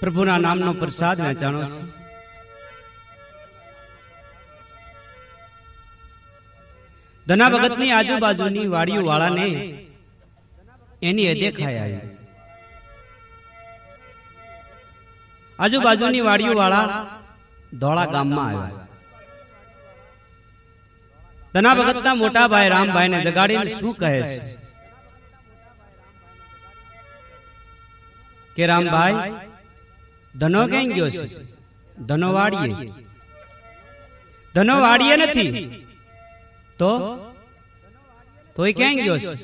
પ્રભુના નામનો પ્રસાદ વેચાણો છે. ધના ભગતની આજુબાજુની વાડીઓ વાળાને એની અદેખાય આવી. આજુબાજુની વાડીઓ વાળા ધોળા ગામમાં આવ્યા. ધના ભગતના મોટા ભાઈ રામભાઈને જગાડીને શું કહે છે? કે રામભાઈ ધનો ક્યાં ગયો છે? ધનો વાડીએ ધનો વાડીએ નથી. તો? તોય ક્યાં ગયો છે?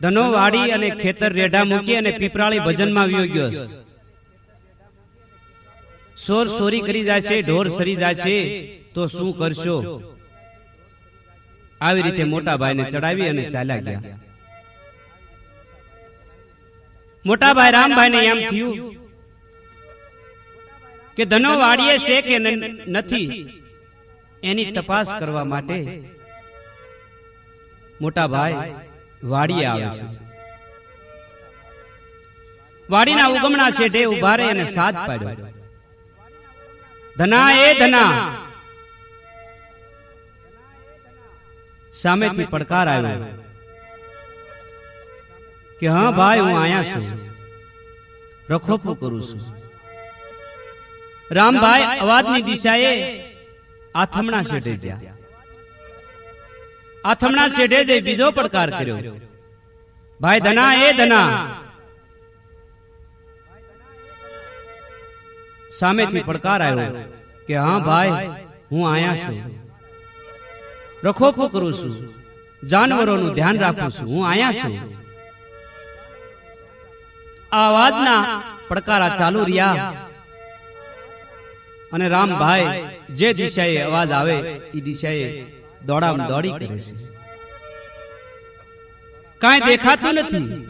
ધનો વાડી અને ખેતર રેઢા મૂકી અને પીપરાળી ભજનમાં વ્યો ગયો છે. સોર સોરી કરી જાય છે, ઢોર સરી જાય છે, તો શું કરશો? આવી રીતે મોટા ભાઈને ચડાવી અને ચાલ્યા ગયા. મોટા ભાઈ રામભાઈને એમ થયું કે ધનો વાડીએ છે કે નથી એની તપાસ કરવા માટે મોટા ભાઈ વાડીએ આવે છે. વાડીના ઉગમણા શેઠે ઊભા રહી અને સાથ પાડ્યો. ધના એ ધના. સામેથી પડકાર આવ્યો. કે હા ભાઈ હું આયા છું. રખોપું કરું છું. રામભાઈ અવાજની દિશાએ આથમણા શેઠે ગયા. આથમણા શેઠે જઈ બીજો પડકાર કર્યો. ભાઈ ધના એ ધના સામેથી પડકાર આવ્યો કે હા ભાઈ હું આયા છું. રખોપો કરું છું. જાનવરોનું ધ્યાન રાખું છું. હું આયા છું. અવાજના પડકારા ચાલુ રહ્યા. અને રામભાઈ જે દિશાએ અવાજ આવે એ દિશાએ દોડામ દોડી કરે છે. કાંઈ દેખાતું નથી.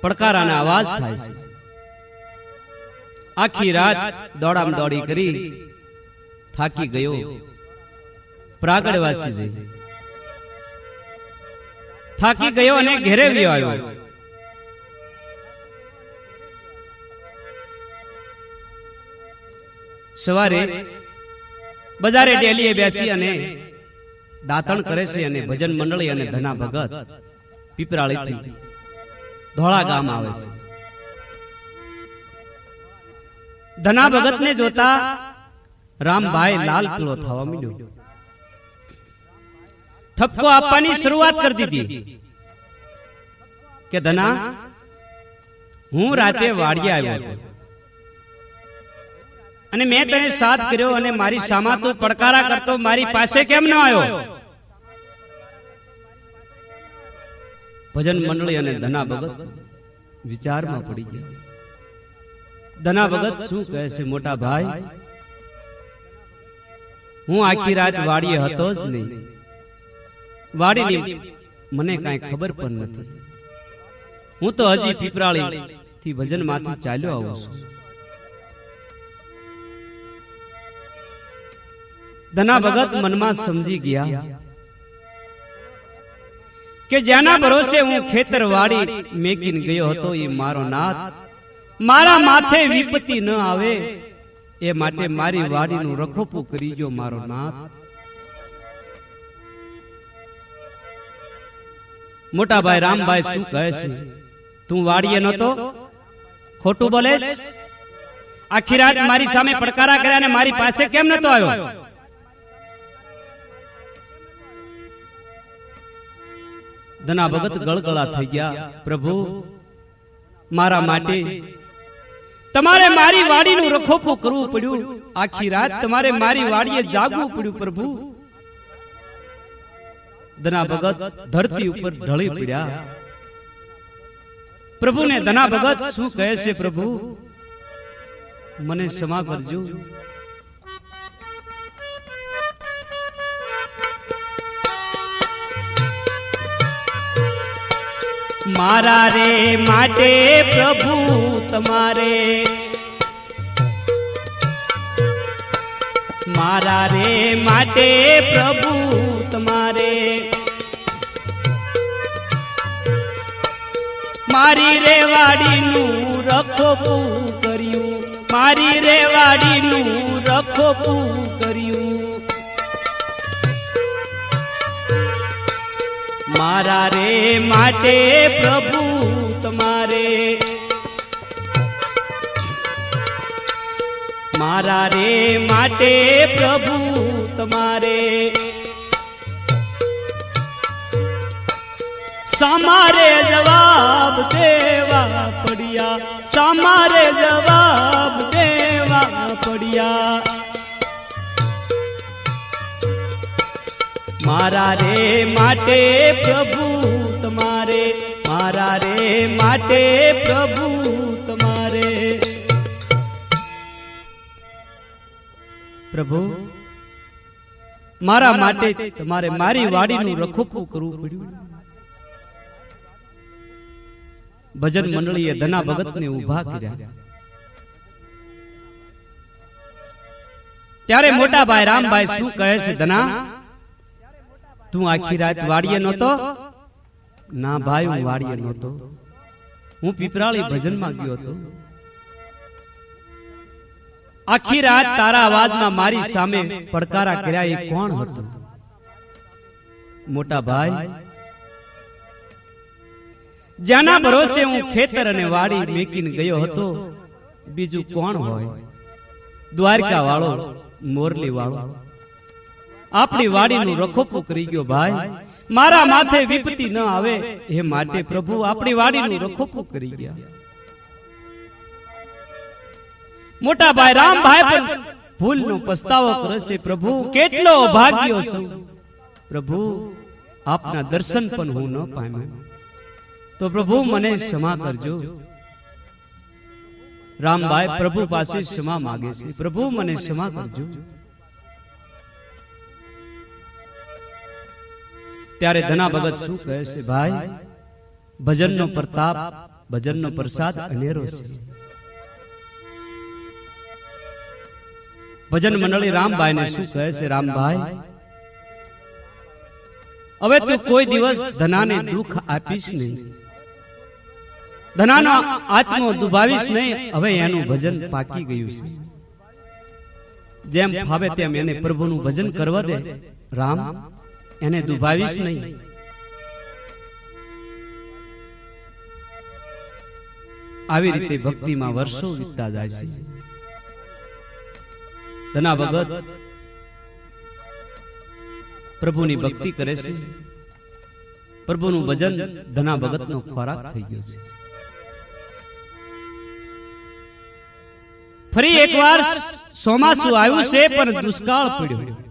પડકારાના અવાજ થાય છે. આખી રાત દોડામ દોડી કરી થાકી ગયો. પ્રાગડવાસી થાકી ગયો અને ઘેરે વ્યો આવ્યો. સવારે બજારે ડેલીએ બેસી અને દાંતણ કરે છે અને ભજન મંડળી અને ધના ભગત પીપરાળીથી ધોળા ગામ આવે છે. ધના ભગતને જોતા રામભાઈ લાલ પીળો થવા માંડ્યો. ઠપકો આપવાની શરૂઆત કરી દીધી. કે ધના, હું રાતે વાડીએ આવ્યો હતો. અને મેં તને સાથ કર્યો અને મારી સામા તું પડકારા કરતો મારી પાસે કેમ ન આવ્યો? ભજન મંડળી અને ધના ભગત વિચારમાં પડી ગયા. ધના ભગત શું કહે છે મોટા ભાઈ? હું આખી રાત વાડીએ હતો જ નહીં. વાડીની મને કાંઈ ખબર પણ નથી. હું તો હજી પીપરાળી થી ભજનમાંથી ચાલ્યો આવું છું. ધના ભગત મનમાં સમજી ગયા કે જેના ભરોસે હું ખેતર વાડી મેકીને ગયો હતો એ મારો નાથ. મારા માથે વિપત્તિ ન આવે એ માટે મારી વાડીનું રખોપું કરી જો મારો નાથ. મોટા ભાઈ રામભાઈ શું કહે છે? તું વાડીએ નતો ખોટું બોલે આખી રાત મારી સામે પડકારા કર્યા અને મારી પાસે કેમ નતો આવ્યો? ધના ગળગળા થઈ ગયા. પ્રભુ, મારા માટે તમારે મારી વાડીનું રખોપો કરવું પડ્યું. આખી રાત તમારે મારી વાડીએ જાગવું પડ્યું, પ્રભુ. ધના ધરતી ઉપર ઢળી પડ્યા. પ્રભુને ધના ભગત શું કહે છે, પ્રભુ? મને ક્ષમા કરજો. મારા રે, માટે પ્રભુ તમારે. મારા રે, માટે પ્રભુ તમારે. મારી રેવાડીનું રખોપું કર્યું. મારી રેવાડીનું રખોપું કર્યું. મારા રે માટે પ્રભુ તમારે. મારા રે માટે પ્રભુ તમારે. સમારે જવાબ દેવા પડ્યા. સમારે જવાબ દેવા પડ્યા. મારા રે માટે પ્રભુ તમારે, મારા રે માટે પ્રભુ તમારે. પ્રભુ, મારા માટે તમારે મારી વાડીનું રખોપું કરવું પડ્યું. ભજન મંડળીએ ધના ભગતને ઊભા કર્યા. ત્યારે મોટા ભાઈ રામભાઈ શું કહે છે ધના? તું આખી રાત વાડીએ નહોતો? ના ભાઈ હું વાડીએ નહોતો. હું પીપરાળી ભજનમાં ગયો હતો. આખી રાત તારા અવાજમાં મારી સામે પડકારા કર્યા એ કોણ હતો? મોટા ભાઈ જેના ભરોસે હું ખેતર અને વાડી મેકીને ગયો હતો. બીજું કોણ હોય? દ્વારકા વાળો મોરલી વાળો આપણી વાડીનું રખોપું કરી ગયો ભાઈ. મારા માથે વિપત્તિ ન આવે એ માટે પ્રભુ આપણી વાડીનું રખોપું કરી ગયા. મોટા ભાઈ રામભાઈ પણ ભૂલનો પસ્તાવો કરે છે પ્રભુ કેટલો ભાગ્યો છું. પ્રભુ આપના દર્શન પણ હું ન પામ્યો. તો પ્રભુ મને ક્ષમા કરજો. રામભાઈ પ્રભુ પાસે ક્ષમા માગે છે. પ્રભુ મને ક્ષમા કરજો. ત્યારે ધના ભગત શું કહે છે? ભાઈ, ભજનનો પ્રતાપ, ભજનનો પ્રસાદ અનેરો છે. ભજન મંડળી રામભાઈને શું કહે છે? રામભાઈ, હવે તું કોઈ દિવસ ધનાને દુઃખ આપીશ નહીં. ધનાનો આત્મો દુભાવીશ નહીં. હવે એનું ભજન પાકી ગયું છે. જેમ ફાવે તેમ એને પ્રભુનું ભજન કરવા દે. રામ એને દુભાવીશ નહીં. આવી રીતે ભક્તિમાં વર્ષો વીતતા જાય છે. તના ભગત પ્રભુની ભક્તિ કરે છે. પ્રભુનું ભજન ધના ભગતનો ખોરાક થઈ ગયો છે. ફરી એકવાર ચોમાસું આવ્યું છે પણ દુષ્કાળ પડ્યો.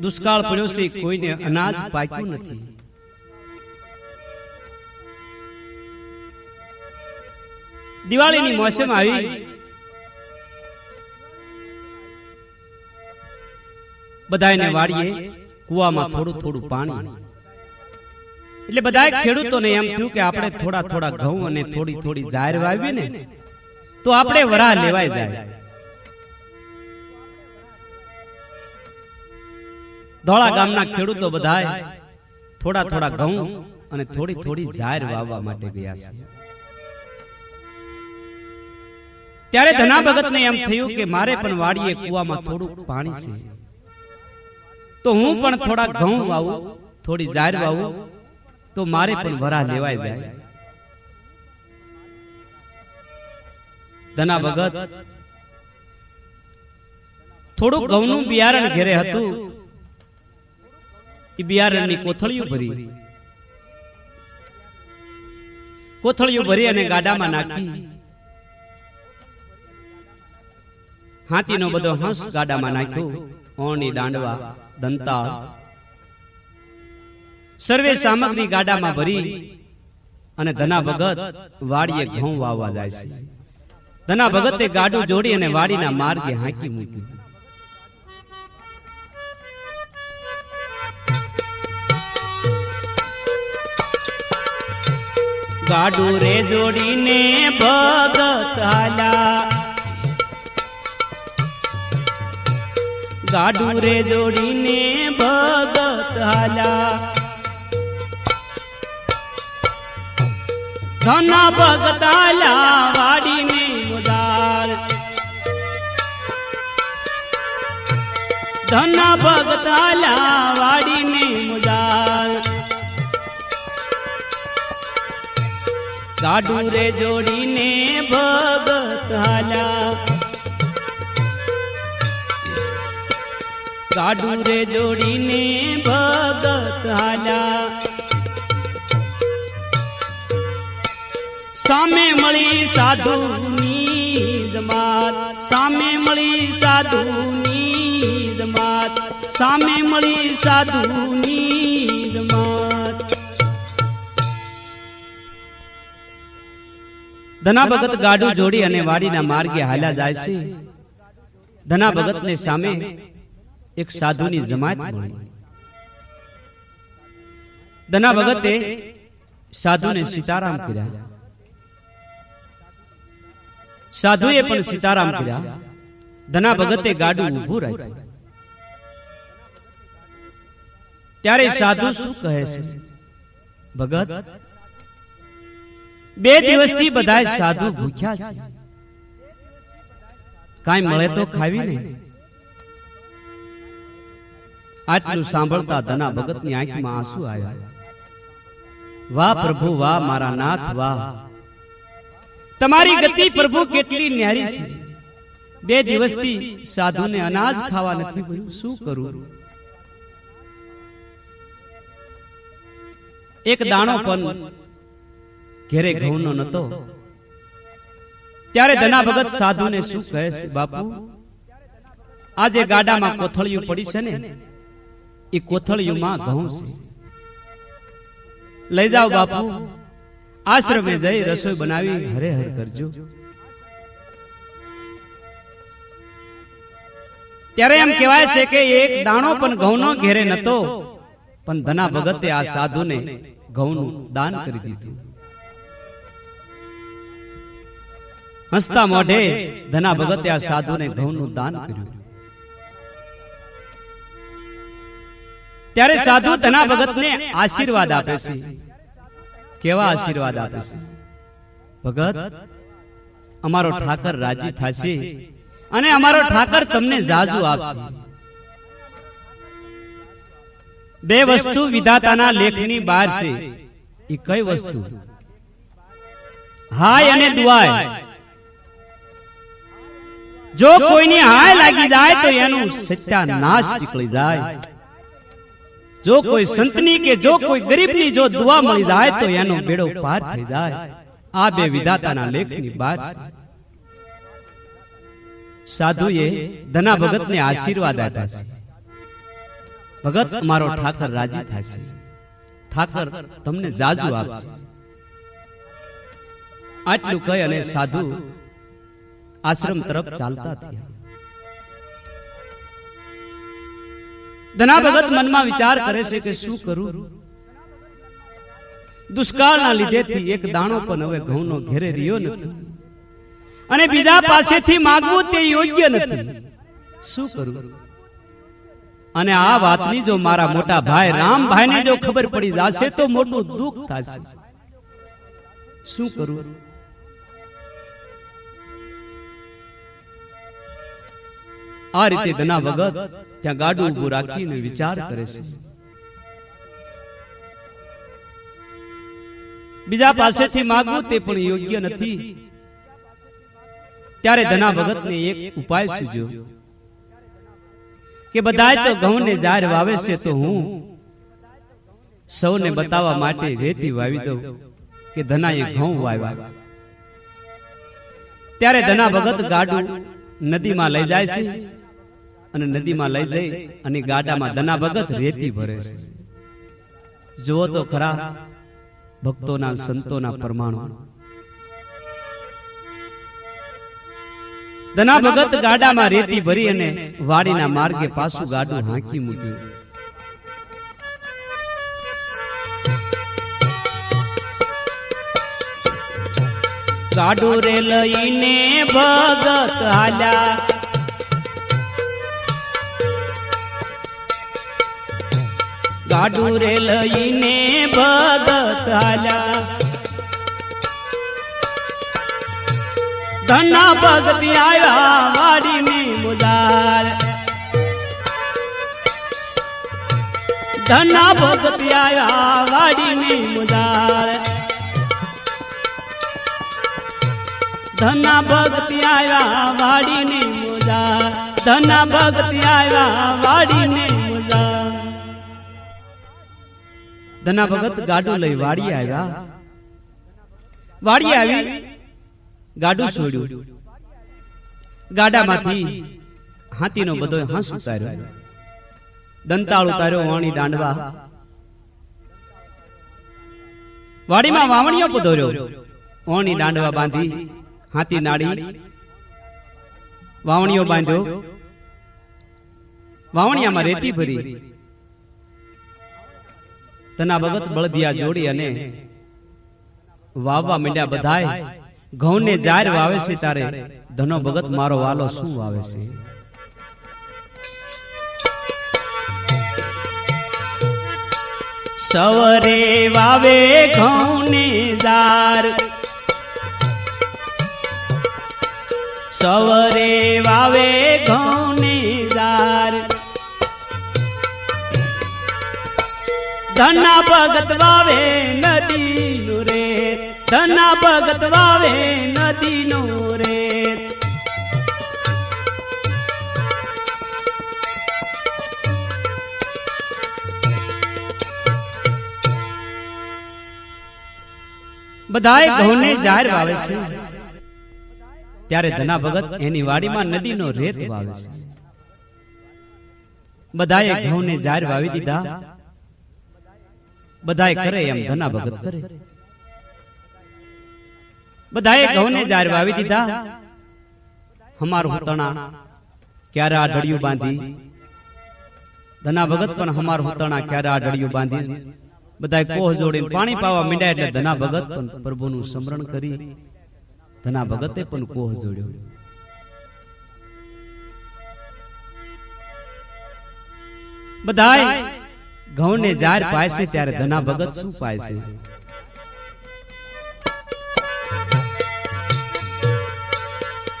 દુષ્કાળ પડ્યો છે, કોઈને અનાજ પાક્યું નથી. દિવાળીની મોસમ આવી. બધાને વાળીએ, કુવામાં થોડું થોડું પાણી. એટલે બધા ખેડૂતોને એમ થયું કે આપણે થોડા થોડા ઘઉં અને થોડી થોડી જાહેર વાવીએ ને, તો આપણે વરાહ લેવાય જાય. ધોળા ગામના ખેડૂતો બધાય થોડા થોડા ઘઉં અને થોડી થોડી જાહેર વાવવા માટે ગયા છે. ત્યારે ધના ભગતને એમ થયું કે મારે પણ વાડીએ કુવામાં થોડું પાણી છે. તો હું પણ થોડા ઘઉં વાવું થોડી જાહેર વાવું તો મારે પણ વરા લેવાય જાય. ધના ભગત થોડું ઘઉંનું બિયારણ ઘેરે હતું એ બિયારણની કોથળીઓ ભરી. કોથળીઓ ભરી. અને ગાડામાં નાખી. હાથીનો બધો હંસ ગાડામાં નાખ્યો. ઓણી દાંડવા દંતાળ. સર્વે સામગ્રી ગાડામાં ભરી. અને ધના ભગત વાડીએ ઘઉં વાવવા જાય છે. ધના ભગતે ગાડું જોડી અને વાડીના માર્ગે હાંકી મૂક્યું. ગાડું રે જોડીને ભગત હાલા ગાડું રે જોડીને ભગત હાલા ધના ભગતાલા વાડીને મુદાર ધના ભગતાલા વાડીને મુદાર ગાડું રે જોડીને ભગત હાલ્યા. ગાડું રે જોડીને ભગત સામે મળી સાધુની જમાત સામે મળી સાધુની જમાત સામે મળી સાધુની ધના ભગત ગાડું જોડી અને વાડીના માર્ગે હાલ્યા જાય છે. ધના ભગતને સામે એક સાધુની જમાત મળી ધના ભગતે સાધુને સીતારામ કર્યા. સાધુએ પણ સીતારામ કર્યા. ધના ભગતે ગાડું ઊભું રાખ્યું. ત્યારે સાધુ શું કહે છે? ભગત બે દિવસથી બધા સાધુ ભૂખ્યા છે. કાંઈ મળે તો ખાવી ને? આટલું સાંભળતા ધના ભગતની આંખમાં આંસુ આવ્યા. વાહ પ્રભુ વાહ મારા નાથ વાહ. તમારી ગતિ પ્રભુ કેટલી ન્યારી છે. બે દિવસથી સાધુને અનાજ ખાવા નથી મળ્યું. શું કરું? એક દાણો પણ ઘેરે ઘઉંનો નતો. ત્યારે ધના ભગત સાધુને શું કહે છે બાપુ? આજે ગાડામાં કોથળિયું પડી છે ને? એ કોથળિયુંમાં ઘઉં છે. લઈ જાઓ બાપુ. આશ્રમે જઈ રસોઈ બનાવી હરે હર કરજો. ત્યારે એમ કહેવાય છે કે એક દાણો પણ ઘઉંનો ઘેરે નતો. પણ ધના ભગતે આ સાધુને ઘઉંનું દાન કરી દીધું. હસતા મોઢે ધના ભગતે આ સાધુને ઘઉંનું દાન કર્યું. ત્યારે સાધુ ધના ભગતને આશીર્વાદ આપે છે. કેવા આશીર્વાદ આપે છે? ભગત અમારો ઠાકર રાજી થશે અને અમારો ઠાકર તમને જાજુ આપશે. બે વસ્તુ વિધાતાના લેખની બહાર છે. એ કઈ વસ્તુ? હાય અને દુઆય. જો કોઈની હાય લાગી જાય તો એનું સત્યાનાશ નીકળી જાય. જો કોઈ સંતની કે જો કોઈ ગરીબની જો દુઆ મળી જાય તો એનો બેડો પાર થઈ જાય. આ બે વિધાતાના લેખની બાદ સાધુએ ધના ભગતને આશીર્વાદ આપ્યા છે. ભગત અમારો ઠાકર રાજી થશે ઠાકર તમને જાજુ આપશે. આટલું કહી અને સાધુ આશ્રમ તરફ ચાલતા થયા. ધના ભગત મનમાં વિચાર કરે છે કે શું કરું? દુષ્કાળના લીધેથી એક દાણો પણ હવે ઘઉંનો ઘેરે રહ્યો નથી. અને બીજા પાસેથી માંગવું તે યોગ્ય નથી. શું કરું? અને આ વાતની જો મારા મોટા ભાઈ રામભાઈને જો ખબર પડી જશે તો મોટું દુઃખ થશે. શું કરું? આ રીતે ધના ભગત ત્યાં ગાડું ઉભું રાખીને વિચાર કરે છે. બીજા પાસેથી માગવું તે પણ યોગ્ય નથી. ત્યારે ધના ભગતને એક ઉપાય સૂજ્યો. કે બધાય તો ઘઉં ને જાર વાવે છે તો હું સૌને બતાવવા માટે રેતી વાવી દઉં કે ધનાએ ઘઉં વાવ્યા. ત્યારે ધના ભગત ગાડું નદીમાં લઈ જાય છે. અને નદીમાં લઈ જઈ અને ગાડામાં દના ભગત રેતી ભરે. છે જુઓ તો ખરા ભક્તોના સંતોના પરમાણુ. દના ભગત ગાડામાં રેતી ભરી અને વાડીના માર્ગે પાછું ગાડું હાંકી મૂક્યું. ગાડું રે લઈને ભગત હાલ્યા. ગાડું રે લઈને ભગત આલા ધના ભગતી આવ્યા વાડીની મુદાર ધના ભગતી આવ્યા વાડીની મુદાર ધના ભગતી આવ્યા વાડીની મુદાર ધના ભગતી આવ્યા વાડીની મુદાર ધના ભગત ગાડું લઈ વાડી આવ્યા. વાડી આવી, ગાડું છોડ્યું. ગાડામાંથી હાથીનો બધો હંસ ઉતાર્યો. દંતાળ ઉતાર્યો, વાણી દાંડવા. વાડીમાં વાવણીઓ પધોર્યો. વાણી દાંડવા બાંધી, હાથી નાડી વાવણીઓ બાંધ્યો. વાવણીયામાં રેતી ભરી. તના ભગત બળદિયા જોડી અને વાવવા માંડ્યા બધાય ઘઉંને જાર વાવે છે તારે ધનો ભગત મારો વાલો શું વાવે છે? સવરે વાવે ઘઉંને જાર સવરે વાવે ઘઉંને જાર ધના ભગત વાવે નદી નું રે. ધના ભગત વાવે નદી નું રે. બધાએ ઘઉંને જાહેર વાવે છે. ત્યારે ધના ભગત એની વાડીમાં નદીનો રેત વાવે છે. બધાએ ઘઉંને જાહેર વાવી દીધા. બધાએ કરે એમ ધના ભગત કરે બધાએ ઘઉંને જાર વાવી દીધા. હમાર હતણા ક્યારે આ ઢળિયું બાંધી? ધના ભગત પણ હમાર હતણા ક્યારે આ ઢળિયું બાંધી? બધાએ કોહ જોડીને પાણી પાવા મીંડ્યા એટલે ધના ભગત પણ પ્રભુનું સ્મરણ કરી ધના ભગતે પણ કોહ જોડ્યો? બધાય ઘઉં ને જાર પાય છે ત્યારે ધના ભગત શું પાય છે?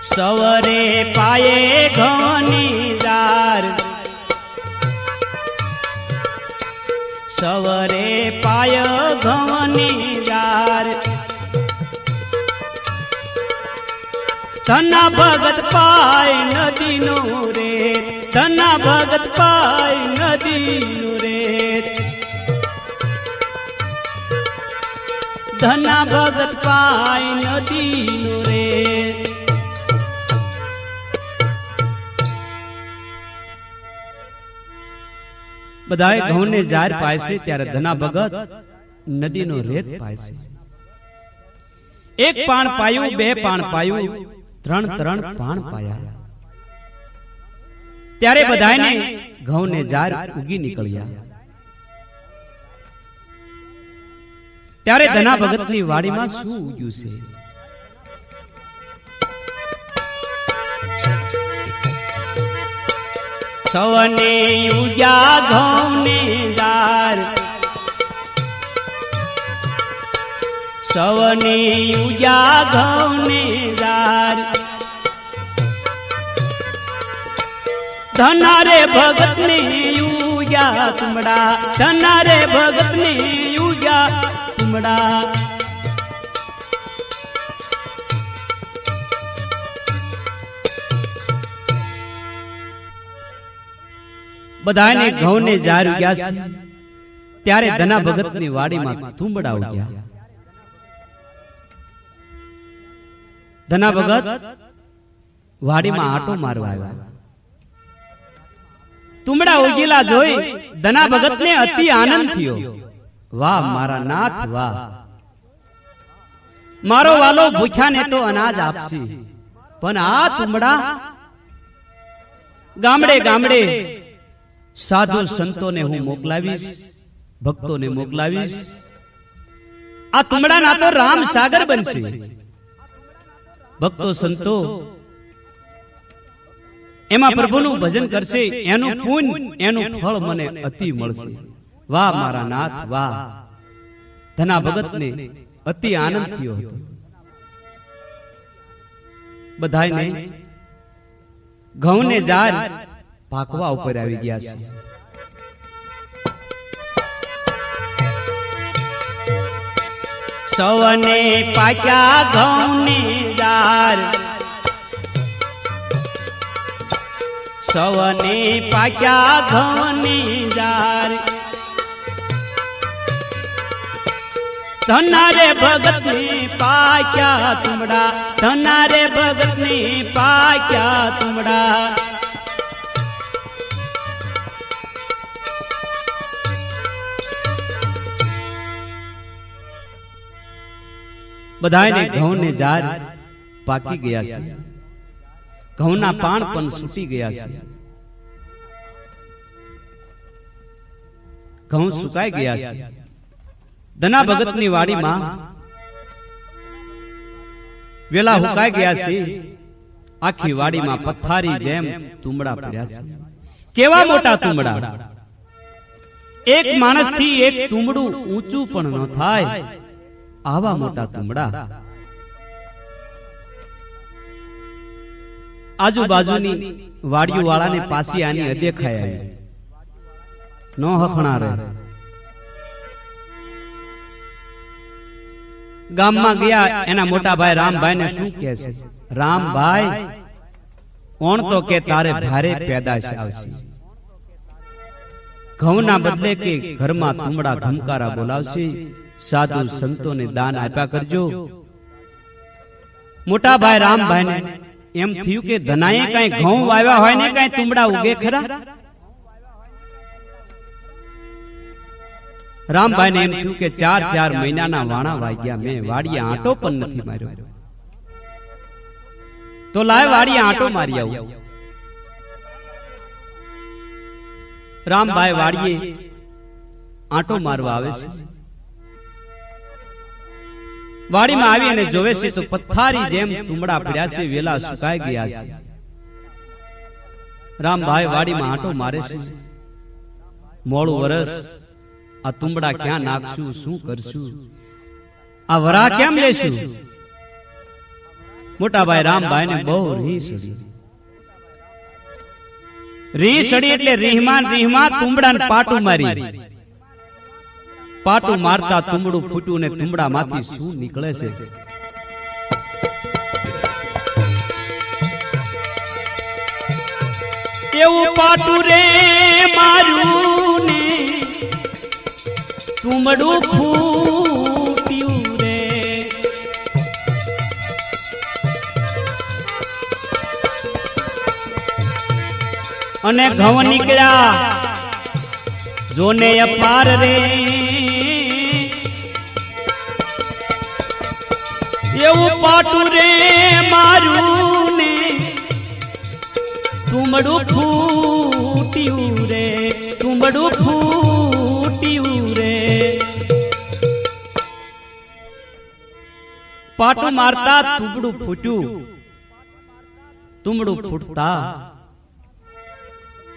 સવરે પાયે ઘઉંની જાર સવરે પાય ઘઉંની જાર ધના ભગત પાય નદીનો રે ધના ભગત પાય નદીનું રે ધના ભગત પાય નદીનું રે. બધાએ ઘઉંને જાર પાય છે ત્યારે ધના ભગત નદીનો રેત પાય છે. એક પાણ પાયું, બે પાણ પાયું, ત્રણ ત્રણ પાણ પાયા. ત્યારે બધાને ઘઉંને જાર ઉગી નીકળ્યા. ત્યારે ધના ભગતની વાડીમાં શું ઉગ્યું છે? સવને ઉગ્યા ઘઉં દાર સવને ઉગ્યા ઘઉં દાર ધનારે ભગત ને યુયા તુમડા ધનારે ભગત ને યુયા તુમડા બધાને ઘઉં ને જાર ગયા ત્યારે ધના ભગતની વાડીમાં થુંબડા ઉગ્યા ધના ભગત વાડીમાં આટો મારવા આવ્યા. તુમડા ઉગેલા જોઈ ધના ભગત ને અતિ આનંદ થયો. વાહ મારા નાથ વાહ. મારો વાલો ભૂખ્યાને તો અનાજ આપશે. પણ આ તુમડા ગામડે ગામડે સાધુ સંતોને હું મોકલાવીશ ભક્તોને મોકલાવીશ. આ તુમડાના તો રામ સાગર બનશે. ભક્તો સંતો એમાં પ્રભુનું ભજન કરશે એનું પુણ્ય એનું ફળ મને અતિ મળશે. વાહ મારા નાથ વાહ ધના ભગતને અતિ આનંદ થયો હતો. બધાને ઘઉંને જાર પાકવા ઉપર આવી ગયા છે. સવને પાક્યા ઘઉં ને જાર. સવને પાક્યા ઘઉંની જાર. ધનારે ભગત ને પાક્યા તુમડા ધનારે ભગત ને પાક્યા તુમડા. બધાને ઘઉં ને જાર પાકી ગયા છે. ઘઉંના પાણ પણ સૂટી ગયા છે. ઘઉં સુકાઈ ગયા છે. ધના ભગતની વાડીમાં વેલા હુકાઈ ગયા છે. આખી વાડીમાં પથારી જેમ તુમડા પડ્યા છે. કેવા મોટા તુમડા? એક માણસથી એક તુમડું ઊંચું પણ ન થાય. આવા મોટા તુમડા. આજુબાજુની વાડીઓ વાળાને પાછી આની અદેખાય ન હખણા રહે ગામમાં ગયા એના મોટા ભાઈ રામભાઈ ને શું કે છે રામભાઈ કોણ તો કે તારે ભારે પેદાશ આવશે? ઘઉંના બદલે કે ઘરમાં તુમડા ધમકારા બોલાવશે? સાધુ સંતોને દાન આપ્યા કરજો. મોટા ભાઈ રામભાઈ ને એમ થયું કે ધનાએ કઈ ઘઉં વાવ્યા હોય ને કઈ તુમડા ઉગે ખરા? રામભાઈ ને એમ થયું કે ચાર ચાર મહિનાના વાણા વાગ્યા. મેં વાડીએ આંટો પણ નથી માર્યો. તો લાય વાડીએ આંટો મારી આવું. રામભાઈ વાડીએ આંટો મારવા આવે છે. વાડીમાં આવી અને જોવે છે તો પથ્થારી જેમ તુમડા પડ્યા છે, વેલા સુકાઈ ગયા છે. રામભાઈ વાડીમાં આંટો મારે છે. મોડું વરસ આ તુંબડા ક્યાં નાખશું શું કરશું? આ વરા કેમ લેશું? મોટાભાઈ રામભાઈ ને બહુ રી સડી સડી એટલે રીહમાન રીહમાં તુંબડા પાટું મારી. પાટું મારતા તુંબડું ફૂટ્યું ને તુંબડા માંથી શું નીકળે છે? એવું પાટું રે મારું. ને તુમડું ફૂટ્યું રે. અને ઘઉં નીકળ્યા. જોને અપાર રે. એવું પાટું રે મારું ને તુમડું ફૂટ્યું રે. તુમડું પાટું મારતા તુબડું ફૂટ્યું તુમડું ફૂટતા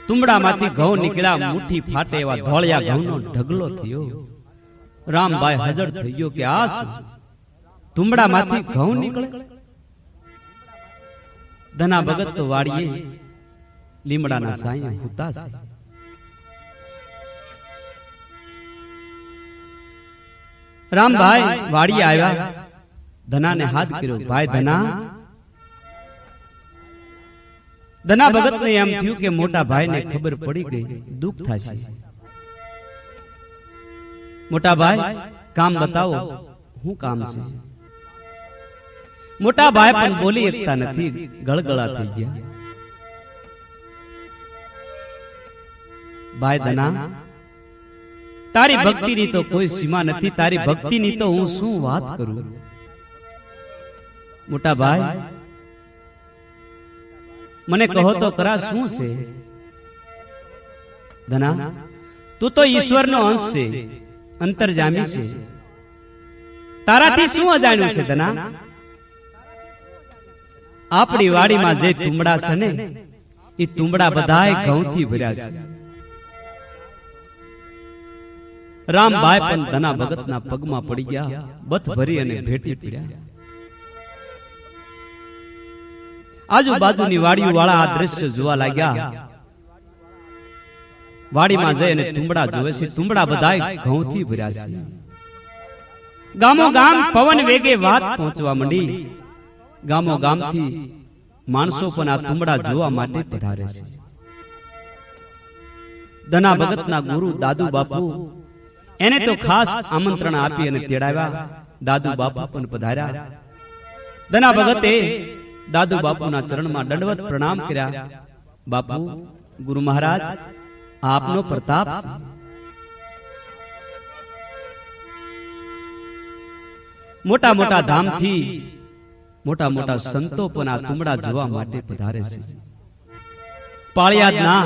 તુમડામાંથી ઘઉં નીકળ્યા મુઠ્ઠી ફાટે એવા ધોળિયા ઘઉંનો ઢગલો થયો રામભાઈ હાજર થઈ ગયો કે આ તુમડામાંથી ઘઉં નીકળે ધના ભગત તો વાડીએ લીમડાના સાયા હુતા રામભાઈ વાડીએ આવ્યા ધનાને હાથ કર્યો. ભાઈ ધના. ધના. ભગત ને એમ થયું કે મોટા ભાઈ ને ખબર પડી ગઈ. દુઃખ થશે મોટા ભાઈ કામ બતાવો. હું કામ છે. મોટા ભાઈ પણ બોલી એકતા નથી. ગળગળા થઈ ગયા. ભાઈ ધના. તારી ભક્તિની તો કોઈ સીમા નથી. તારી ભક્તિની તો હું શું વાત કરું? મોટા ભાઈ મને કહો તો ખરા શું છે? ધના તું તો ઈશ્વરનો અંશ છે અંતરજામી છે. તારાથી શું અજાણ્યું છે ધના? આપણી વાડીમાં જે તુંબડા છે ને એ તુંબડા બધાય ઘઉંથી ભર્યા છે. રામભાઈ પણ ધના ભગતના પગમાં પડી ગયા બથ ભરી અને ભેટી પડ્યા. આજુબાજુની વાડીઓ વાળા આ દ્રશ્ય જોવા લાગ્યા. વાડીમાં જઈ અને તુંબડા જોવે છે. તુંબડા બધાય ઘઉંથી ભર્યા છે. ગામો ગામ પવન વેગે વાત પહોંચવા માંડી. ગામો ગામથી માણસો પણ આ તુંબડા જોવા માટે પધારે છે. દના ભગતના ગુરુ દાદુ બાપુ. એને તો ખાસ આમંત્રણ આપી અને તેડાવ્યા. દાદુ બાપુ પણ પધાર્યા. દના ભગતે દાદુ બાપુના ચરણમાં દંડવત પ્રણામ કર્યા. બાપુ, ગુરુ મહારાજ, આપનો પ્રતાપ મોટા મોટા ધામથી મોટા મોટા સંતો પણ આ તુમડા જોવા માટે પધારે છે. પાળિયાદના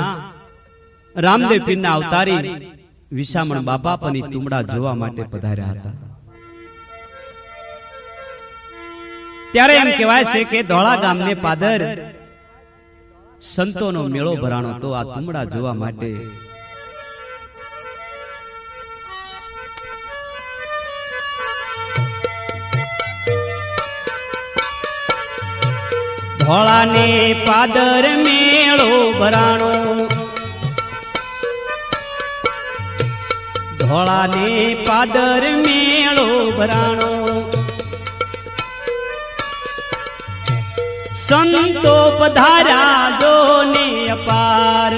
રામદેવ પીરના અવતારી વિશામણ બાપા પણ તુમડા જોવા માટે પધાર્યા હતા. ત્યારે એમ કહેવાય છે કે ધોળા ગામને પાદર સંતોનો મેળો ભરાણો તો આ તુમડા જોવા માટે. ધોળાને પાદર મેળો ભરાણો ધોળાને પાદર મેળો ભરાણો સંતો પધાર્યા જોને અપાર.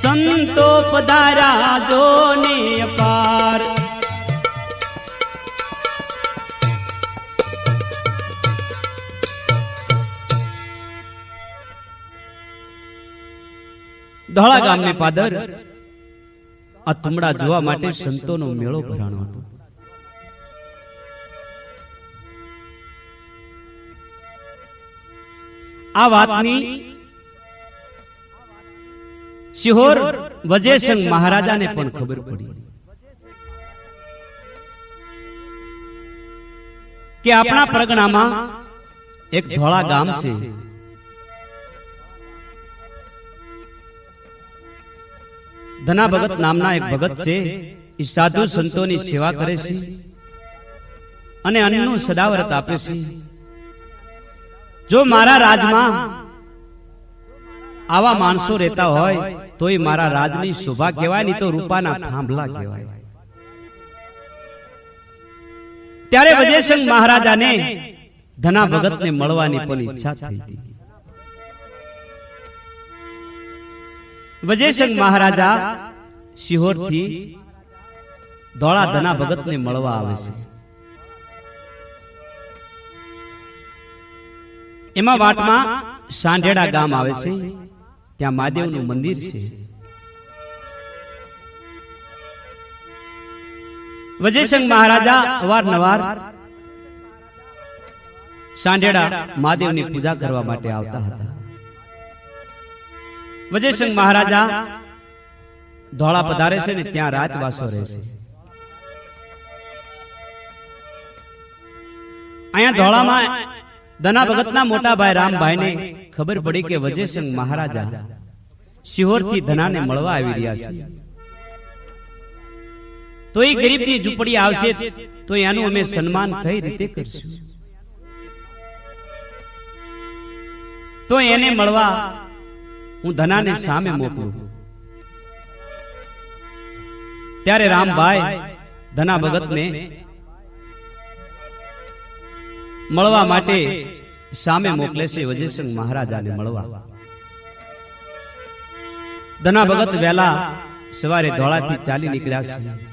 સંતો પધાર્યા જોને અપાર. ધોળા ગામને પાદર આ તુમડા જોવા માટે સંતોનો મેળો ભરાણો હતો. આ વાતની સિહોર વજયસંગ મહારાજાને પણ ખબર પડી કે આપણા પ્રગણામાં એક ધોળા ગામ છે. ધના ભગત નામના એક ભગત છે. એ સાધુ સંતોની સેવા કરે છે અને અન્નનું સદાવ્રત આપે છે. જો મારા રાજમાં આવા માણસો રહેતા હોય તો એ મારા રાજની શોભા કહેવાય નહીં તો રૂપાના થાંભલા કહેવાય. ત્યારે વજયસંગ મહારાજાને ધના ભગતને મળવાની પણ ઈચ્છા થઈ હતી વજયસંગ મહારાજા સિહોરથી ધોળા ધના ભગતને મળવા આવે છે. એમાં વાટમાં સાંઢેડા ગામ આવે છે. ત્યાં મહાદેવનું મંદિર છે. વજયસંગ મહારાજા અવારનવાર સાંઢેડા મહાદેવની પૂજા કરવા માટે આવતા હતા. વજયસંગ મહારાજા ધોળા પધારે છે ને ત્યાં રાતવાસો રહે છે. અહીંયા ધોળામાં દના ભગતના મોટા ભાઈ રામભાઈને ખબર પડી કે વજયસિંહ મહારાજા શિહોરથી ધનાને મળવા આવી રહ્યા છે. તો એ ગરીબની ઝૂંપડી આવશે તો એનું અમે સન્માન કઈ રીતે કરશું? તો એને મળવા હું ધનાને સામે મોકલું. ત્યારે રામભાઈ ધના ભગતને મળવા માટે સામે મોકલે છે વજયસિંહ મહારાજાને મળવા. ધના ભગત વહેલા સવારે ધોળાથી ચાલી નીકળ્યા છે